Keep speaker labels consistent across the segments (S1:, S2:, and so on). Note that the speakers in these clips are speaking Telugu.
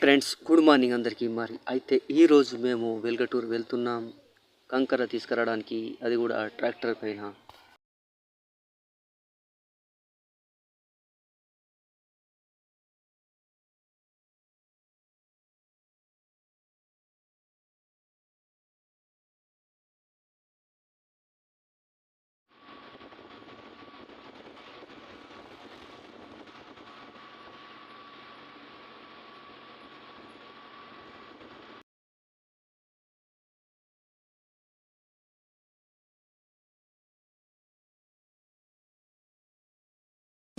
S1: ఫ్రెండ్స్ గుడ్ మార్నింగ్ అందరికీ. మరి అయితే ఈరోజు మేము వెల్గటూరు వెళ్తున్నాం. కంకర తీసుకురావడానికి అది కూడా ట్రాక్టర్ పైన.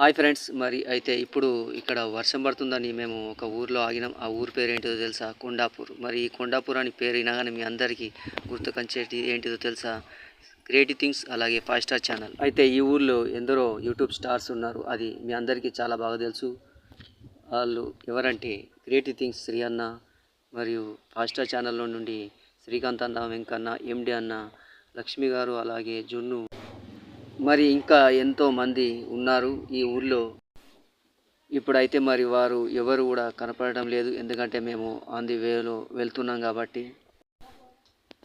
S1: హాయ్ ఫ్రెండ్స్ మరి అయితే ఇప్పుడు ఇక్కడ వర్షం పడుతుందని మేము ఒక ఊర్లో ఆగినాం. ఆ ఊరు పేరు ఏంటిదో తెలుసా? కొండాపూర్. మరి ఈ కొండాపూర్ అని పేరు వినగానే మీ అందరికీ గుర్తుకొచ్చేటి ఏంటిదో తెలుసా? క్రియేటివ్ థింగ్స్ అలాగే ఫైవ్ స్టార్ ఛానల్ అయితే ఈ ఊర్లో ఎందరో యూట్యూబ్ స్టార్స్ ఉన్నారు. అది మీ అందరికీ చాలా బాగా తెలుసు. వాళ్ళు ఎవరంటే క్రియేటివ్ థింగ్స్ శ్రీ అన్న మరియు ఫైవ్ స్టార్ ఛానల్లో నుండి శ్రీకాంత్ అన్న వెంకన్న ఎండి అన్న లక్ష్మి గారు అలాగే జున్ను మరి ఇంకా ఎంతో మంది ఉన్నారు ఈ ఊర్లో. ఇప్పుడైతే మరి వారు ఎవరు కూడా కనపడడం లేదు. ఎందుకంటే మేము ఆన్ ది వేలో వెళ్తున్నాం కాబట్టి.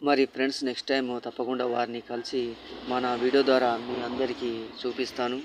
S1: మరి ఫ్రెండ్స్ నెక్స్ట్ టైం తప్పకుండా వారిని కలిసి మన వీడియో ద్వారా మీ అందరికీ చూపిస్తాను.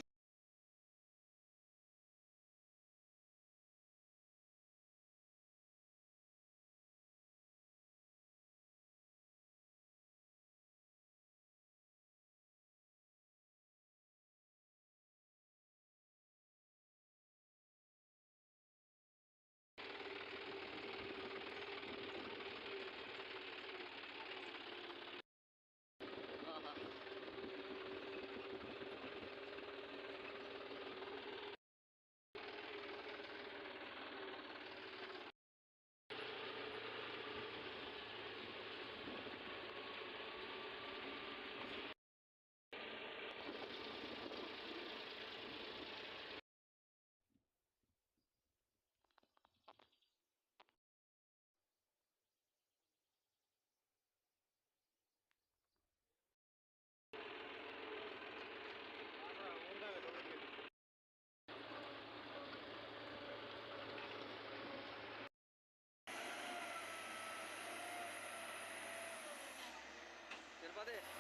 S1: 가네.